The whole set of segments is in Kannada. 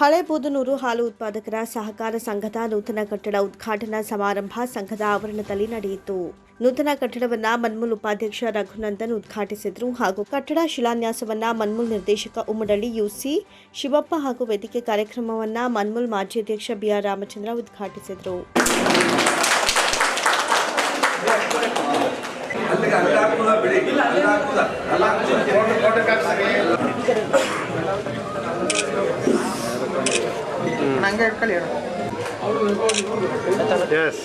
ಹಳೆ ಬೂದನೂರು ಹಾಲು ಉತ್ಪಾದಕರ ಸಹಕಾರ ಸಂಘದ ನೂತನ ಕಟ್ಟಡ ಉದ್ಘಾಟನಾ ಸಮಾರಂಭ ಸಂಘದ ಆವರಣದಲ್ಲಿ ನಡೆಯಿತು. ನೂತನ ಕಟ್ಟಡವನ್ನ ಮನ್ಮೂಲ್ ಉಪಾಧ್ಯಕ್ಷ ರಘುನಂದನ್ ಉದ್ಘಾಟಿಸಿದರು ಹಾಗೂ ಕಟ್ಟಡ ಶಿಲಾನ್ಯಾಸವನ್ನ ಮನ್ಮೂಲ್ ನಿರ್ದೇಶಕ ಉಮ್ಮಡಳ್ಳಿ ಯುಸಿ ಶಿವಪ್ಪ ಹಾಗೂ ವೇದಿಕೆ ಕಾರ್ಯಕ್ರಮವನ್ನ ಮನ್ಮೂಲ್ ಮಾಜಿ ಅಧ್ಯಕ್ಷ ಬಿಆರ್ ರಾಮಚಂದ್ರ ಉದ್ಘಾಟಿಸಿದರು. ನಂಗೆ ಇಟ್ಕೊಳ್ಳಿ ಹೇಳು ಎಸ್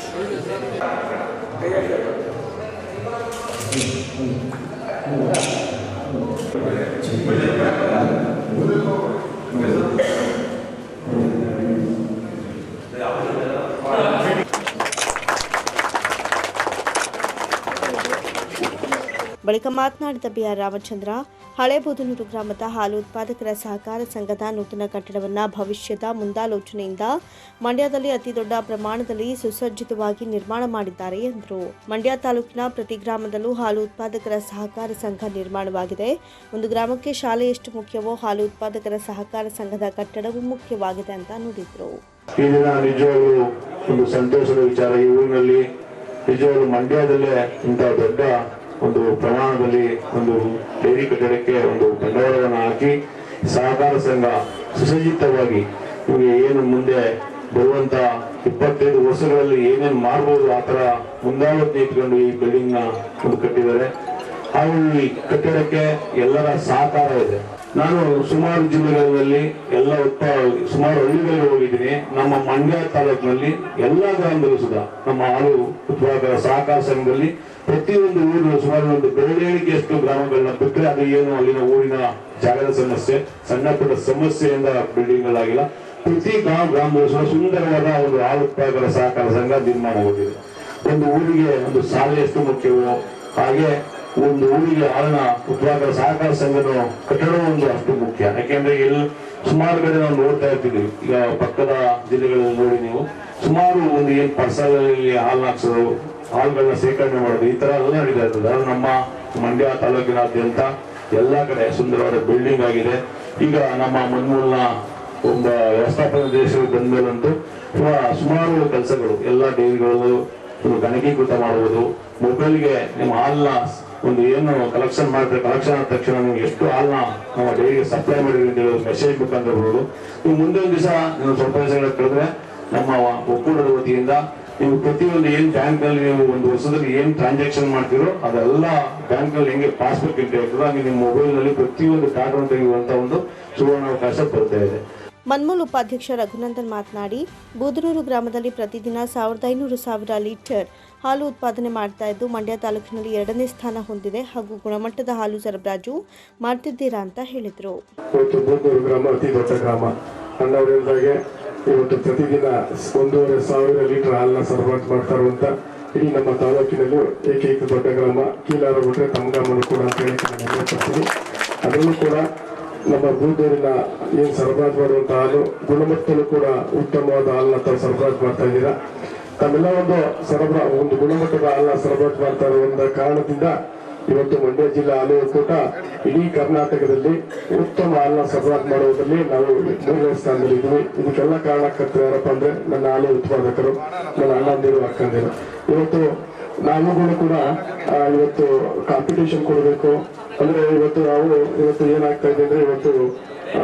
ಬಳಿಕ ಮಾತನಾಡಿದ ಬಿಆರ್ ರಾಮಚಂದ್ರ ಹಳೆ ಬೂದನೂರು ಗ್ರಾಮದ ಹಾಲು ಉತ್ಪಾದಕರ ಸಹಕಾರ ಸಂಘದ ನೂತನ ಕಟ್ಟಡವನ್ನು ಭವಿಷ್ಯದ ಮುಂದಾಲೋಚನೆಯಿಂದ ಮಂಡ್ಯದಲ್ಲಿ ಅತಿ ದೊಡ್ಡ ಪ್ರಮಾಣದಲ್ಲಿ ಸುಸಜ್ಜಿತವಾಗಿ ನಿರ್ಮಾಣ ಮಾಡಿದ್ದಾರೆ ಎಂದರು. ಮಂಡ್ಯ ತಾಲೂಕಿನ ಪ್ರತಿ ಗ್ರಾಮದಲ್ಲೂ ಹಾಲು ಉತ್ಪಾದಕರ ಸಹಕಾರ ಸಂಘ ನಿರ್ಮಾಣವಾಗಿದೆ. ಒಂದು ಗ್ರಾಮಕ್ಕೆ ಶಾಲೆ ಎಷ್ಟು ಮುಖ್ಯವೋ ಹಾಲು ಉತ್ಪಾದಕರ ಸಹಕಾರ ಸಂಘದ ಕಟ್ಟಡವೂ ಮುಖ್ಯವಾಗಿದೆ ಅಂತ ನುಡಿದರು. ಸಂತೋಷದ ವಿಚಾರ. ಈ ಊರಿನಲ್ಲಿ ನಿಜವಾಗ್ಲೂ ಮಂಡ್ಯದಲ್ಲೇ ಇಂಥ ದೊಡ್ಡ ಒಂದು ಪ್ರಮಾಣದಲ್ಲಿ ಒಂದು ಡೈರಿ ಕಟ್ಟಡಕ್ಕೆ ಒಂದು ಬಂಡವಾಳವನ್ನು ಹಾಕಿ ಸಹಕಾರ ಸಂಘ ಸುಸಜ್ಜಿತವಾಗಿ ನಿಮಗೆ ಏನು ಮುಂದೆ ಬರುವಂತ ಇಪ್ಪತ್ತೈದು ವರ್ಷಗಳಲ್ಲಿ ಏನೇನು ಮಾಡಬಹುದು ಆ ತರ ಮುಂದಾಲೋಚನೆ ಇಟ್ಕೊಂಡು ಈ ಬಿಲ್ಡಿಂಗ್ನ ಒಂದು ಕಟ್ಟಿದ್ದಾರೆ. ಹಾಗೂ ಈ ಕಟ್ಟಡಕ್ಕೆ ಎಲ್ಲರ ಸಹಕಾರ ಇದೆ. ನಾನು ಸುಮಾರು ಜಿಲ್ಲೆಗಳಲ್ಲಿ ಎಲ್ಲ ಉತ್ತ ಸುಮಾರು ಹಳ್ಳಿಗಳಿಗೆ ಹೋಗಿದ್ದೀನಿ. ನಮ್ಮ ಮಂಡ್ಯ ತಾಲೂಕಿನಲ್ಲಿ ಎಲ್ಲ ಗ್ರಾಮದಲ್ಲೂ ಸುಧಾ ನಮ್ಮ ಹಾಲು ಉತ್ಪಾದಕರ ಸಹಕಾರ ಸಂಘದಲ್ಲಿ ಪ್ರತಿಯೊಂದು ಊರಿನ ಸುಮಾರು ಒಂದು ಬೆರಳಿಕೆಯಷ್ಟು ಗ್ರಾಮಗಳನ್ನ ಬಿಟ್ಟರೆ ಅದು ಏನು ಅಲ್ಲಿನ ಊರಿನ ಜಾಗದ ಸಮಸ್ಯೆ, ಸಣ್ಣ ಪುಟ್ಟ ಸಮಸ್ಯೆಯಿಂದ ಬಿಲ್ಡಿಂಗ್ ಗಳಾಗಿಲ್ಲ ಪ್ರತಿ ಗ್ರಾಮ ಗ್ರಾಮದಲ್ಲೂ ಸಹ ಸುಂದರವಾದ ಒಂದು ಹಾಲು ಉತ್ಪಾದಕರ ಸಹಕಾರ ಸಂಘ ನಿರ್ಮಾಣವಾಗಿದೆ ಒಂದು ಊರಿಗೆ ಒಂದು ಶಾಲೆ ಎಷ್ಟು ಮುಖ್ಯವೋ ಹಾಗೆ ಒಂದು ಊರಿಗೆ ಹಾಲಿನ ಉತ್ಪಾದಕರ ಸಹಕಾರ ಸಂಘದ ಕಟ್ಟಡ ಒಂದು ಅಷ್ಟು ಮುಖ್ಯ. ಯಾಕೆಂದ್ರೆ ಎಲ್ಲಿ ಸುಮಾರು ಕಡೆ ನಾವು ನೋಡ್ತಾ ಇರ್ತೀವಿ. ಈಗ ಪಕ್ಕದ ಜಿಲ್ಲೆಗಳಲ್ಲಿ ನೋಡಿ ನೀವು. ಸುಮಾರು ಒಂದು ಏನ್ ಪರ್ಸಲ್ಲಿ ಹಾಲು ಹಾಕ್ಸೋದು, ಹಾಲುಗಳನ್ನ ಶೇಖರಣೆ ಮಾಡೋದು, ಈ ತರ ಎಲ್ಲ ನಡೀತಾ ಇರ್ತದೆ. ಅದು ನಮ್ಮ ಮಂಡ್ಯ ತಾಲೂಕಿನಾದ್ಯಂತ ಎಲ್ಲಾ ಕಡೆ ಸುಂದರವಾದ ಬಿಲ್ಡಿಂಗ್ ಆಗಿದೆ. ಈಗ ನಮ್ಮ ಮನ್ಮೂಲ್ನ ಒಂದು ವ್ಯವಸ್ಥಾಪನಾ ದೇಶಗಳು ಬಂದ ಮೇಲಂತೂ ಸುಮಾರು ಕೆಲಸಗಳು, ಎಲ್ಲ ಡೈರಿಗಳು ಗಣಕೀಕೃತ ಮಾಡುವುದು. ಮೊಬೈಲ್ಗೆ ನಿಮ್ಮ ಹಾಲ್ನ ಒಂದು ಏನು ಕಲೆಕ್ಷನ್ ಮಾಡಿದ್ರೆ ಕಲೆಕ್ಷನ್ ಆದ ತಕ್ಷಣ ನೀವು ಎಷ್ಟು ಹಾಲ್ನ ನಮ್ಮ ಡೈರಿಗೆ ಸಪ್ಲೈ ಮಾಡಿದ್ರಿ ಅಂತ ಹೇಳೋದು ಮೆಸೇಜ್ ಮುಖಾಂತರ ಬರೋದು ನೀವು ಮುಂದೆ ಒಂದು ದಿವಸ ನೀವು ಸ್ವಲ್ಪ ದಿವಸಗಳ ಕಳೆದ್ರೆ ನಮ್ಮ ಒಕ್ಕೂಟದ ವತಿಯಿಂದ ನೀವು ಪ್ರತಿಯೊಂದು ಏನ್ ಬ್ಯಾಂಕ್ ಅಲ್ಲಿ ನೀವು ಒಂದು ವರ್ಷದಲ್ಲಿ ಏನು ಟ್ರಾನ್ಸಾಕ್ಷನ್ ಮಾಡ್ತೀರೋ ಅದೆಲ್ಲ ಬ್ಯಾಂಕ್ ಅಲ್ಲಿ ಹೆಂಗೆ ಪಾಸ್ಬುಕ್ ಆಗ್ತದೋ ಹಂಗೆ ನಿಮ್ಮ ಮೊಬೈಲ್ನಲ್ಲಿ ಪ್ರತಿಯೊಂದು ಡಾಟಾ ತೆಗೆಯುವಂತ ಒಂದು ಸುವರ್ಣಾವಕಾಶ ಬರ್ತಾ ಇದೆ. ಮನ್ಮೂಲ್ ಉಪಾಧ್ಯಕ್ಷ ರಘುನಂದನ್ ಮಾತನಾಡಿ ಬೂದನೂರು ಗ್ರಾಮದಲ್ಲಿ ಪ್ರತಿದಿನ ಸಾವಿರದ ಐನೂರು ಸಾವಿರ ಲೀಟರ್ ಹಾಲು ಉತ್ಪಾದನೆ ಮಾಡ್ತಾ ಇದ್ದು ಮಂಡ್ಯ ತಾಲೂಕಿನಲ್ಲಿ ಎರಡನೇ ಸ್ಥಾನ ಹೊಂದಿದೆ ಹಾಗೂ ಗುಣಮಟ್ಟದ ಹಾಲು ಸರಬರಾಜು ಮಾಡ್ತಿದ್ದೀರಾ ಅಂತ ಹೇಳಿದರು. ಇವತ್ತು ಪ್ರತಿದಿನ ಒಂದೂವರೆ ಸಾವಿರ ಲೀಟರ್ ಹಾಲನ್ನ ಸರಬರಾಜು ಮಾಡ್ತಾ ಇರುವಂತ ಇಡೀ ನಮ್ಮ ತಾಲೂಕಿನಲ್ಲೂ ಏಕೈಕ ದೊಡ್ಡ ಗ್ರಾಮ. ಕೀಲಾರ ಬಿಟ್ಟರೆ ತಮ್ಮ ಗ್ರಾಮನು ಕೂಡ ಅಂತ ಹೇಳಿ ಅದರಲ್ಲೂ ಕೂಡ ನಮ್ಮ ಬೂದೂರಿನ ಏನ್ ಸರಬರಾಜು ಮಾಡುವಂತ ಹಾಲು ಗುಣಮಟ್ಟದಲ್ಲೂ ಕೂಡ ಉತ್ತಮವಾದ ಹಾಲನ್ನ ತಾವು ಸರಬರಾಜು ಮಾಡ್ತಾ ಇದ್ದೀರಾ. ತಮ್ಮೆಲ್ಲ ಒಂದು ಸರಬರಾ ಒಂದು ಗುಣಮಟ್ಟದ ಹಾಲನ್ನ ಸರಬರಾಜು ಮಾಡ್ತಾ ಇರುವಂತ ಕಾರಣದಿಂದ ಇವತ್ತು ಮಂಡ್ಯ ಜಿಲ್ಲಾ ಹಾಲು ಒಕ್ಕೂಟ ಇಡೀ ಕರ್ನಾಟಕದಲ್ಲಿ ಉತ್ತಮ ಹಾಲನ್ನ ಸರಬರಾಜು ಮಾಡುವುದರಲ್ಲಿ ನಾವು ಮೂರನೇ ಸ್ಥಾನದಲ್ಲಿ ಇದ್ದೀವಿ. ಇದಕ್ಕೆಲ್ಲ ಕಾರಣಕರ್ತರು ಅಂದ್ರೆ ನನ್ನ ಹಾಲು ಉತ್ಪಾದಕರು, ನನ್ನ ಅಣ್ಣಂದಿರು ಅಕ್ಕಂದಿರು ಇವತ್ತು ನಾವುಗಳು ಕೂಡ ಇವತ್ತು ಕಾಂಪಿಟೇಷನ್ ಕೊಡಬೇಕು. ಅಂದ್ರೆ ಇವತ್ತು ನಾವು, ಇವತ್ತು ಏನಾಗ್ತಾ ಇದೆ ಅಂದ್ರೆ ಇವತ್ತು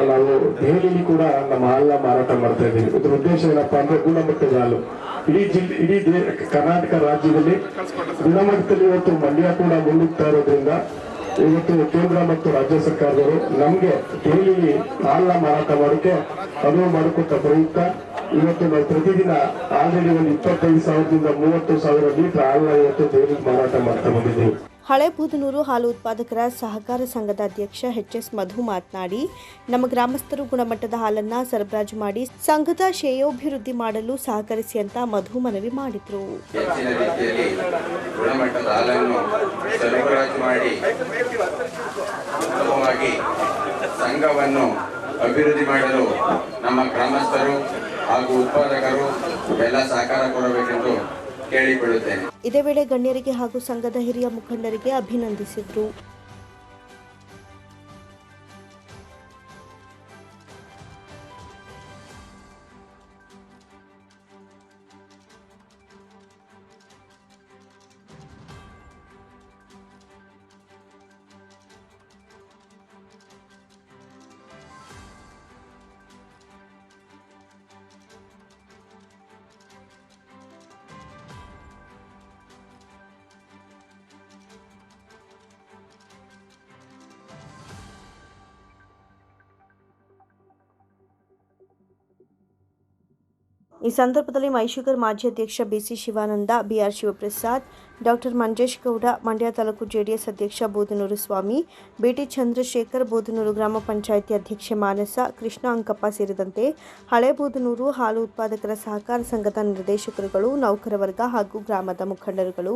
ನಾವು ದೆಹಲಿಯಲ್ಲಿ ಕೂಡ ನಮ್ಮ ಹಾಲನ್ನ ಮಾರಾಟ ಮಾಡ್ತಾ ಇದ್ದೀವಿ. ಇದ್ರ ಉದ್ದೇಶ ಏನಪ್ಪಾ ಅಂದ್ರೆ ಗುಣಮಟ್ಟದ ಹಾಲು ಇಡೀ ಜಿಲ್ಲೆ ಇಡೀ ಕರ್ನಾಟಕ ರಾಜ್ಯದಲ್ಲಿ ಗುಣಮಟ್ಟದಲ್ಲಿ ಇವತ್ತು ಮಂಡ್ಯ ಕೂಡ ಮುನ್ನುಗ್ತಾ ಇರೋದ್ರಿಂದ ಇವತ್ತು ಕೇಂದ್ರ ಮತ್ತು ರಾಜ್ಯ ಸರ್ಕಾರದವರು ನಮ್ಗೆ ದೆಹಲಿಯಲ್ಲಿ ಹಾಲನ್ನ ಮಾರಾಟ ಮಾಡೋಕೆ ಅನುವು ಮಾಡಿಕೊಟ್ಟ ಪ್ರಯುಕ್ತ ಇವತ್ತು ನಾವು ಪ್ರತಿದಿನ ಆಲ್ರೆಡಿ ಒಂದು ಇಪ್ಪತ್ತೈದು ಸಾವಿರದಿಂದ ಮೂವತ್ತು ಸಾವಿರ ಲೀಟರ್ ಹಾಲನ್ನ ಇವತ್ತು ದೆಹಲಿಗೆ ಮಾರಾಟ ಮಾಡ್ತಾ ಬಂದಿದ್ದೀವಿ. ಹಳೆ ಬೂದನೂರು ಹಾಲು ಉತ್ಪಾದಕರ ಸಹಕಾರ ಸಂಘದ ಅಧ್ಯಕ್ಷ ಎಚ್ ಎಸ್ ಮಧು ಮಾತನಾಡಿ, ನಮ್ಮ ಗ್ರಾಮಸ್ಥರು ಗುಣಮಟ್ಟದ ಹಾಲನ್ನು ಸರಬರಾಜು ಮಾಡಿ ಸಂಘದ ಶ್ರೇಯೋಭಿವೃದ್ಧಿ ಮಾಡಲು ಸಹಕರಿಸಿ ಅಂತ ಮಧು ಮನವಿ ಮಾಡಿದರು. ಸಂಘವನ್ನು ಅಭಿವೃದ್ಧಿ ಮಾಡಲು ನಮ್ಮ ಗ್ರಾಮಸ್ಥರು ಹಾಗೂ ಉತ್ಪಾದಕರು ಎಲ್ಲ ಸಹಕಾರ ಕೊಡಬೇಕೆಂದು ಕೇಳಿಕೊಳ್ಳುತ್ತೇನೆ. ಇದೇ ವೇಳೆ ಗಣ್ಯರಿಗೆ ಹಾಗೂ ಸಂಘದ ಹಿರಿಯ ಮುಖಂಡರಿಗೆ ಅಭಿನಂದಿಸಿದರು. ಈ ಸಂದರ್ಭದಲ್ಲಿ ಮೈಶುಗರ್ ಮಾಜಿ ಅಧ್ಯಕ್ಷ B C Shivananda, B R Shivaprasad, doctor Manjesh Gowda, Mandya taluk J D S ಅಧ್ಯಕ್ಷ ಬೋಧನೂರು ಸ್ವಾಮಿ, ಬಿಟಿ ಚಂದ್ರಶೇಖರ್ ಬೋಧನೂರು ಗ್ರಾಮ ಪಂಚಾಯಿತಿ ಅಧ್ಯಕ್ಷೆ ಮಾನಸ, ಕೃಷ್ಣ ಅಂಕಪ್ಪ ಸೇರಿದಂತೆ ಹಳೆ ಬೋಧನೂರು ಹಾಲು ಉತ್ಪಾದಕರ ಸಹಕಾರ ಸಂಘದ ನಿರ್ದೇಶಕರುಗಳು ನೌಕರ ವರ್ಗ ಹಾಗೂ ಗ್ರಾಮದ ಮುಖಂಡರುಗಳು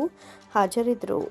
ಹಾಜರಿದ್ದರು.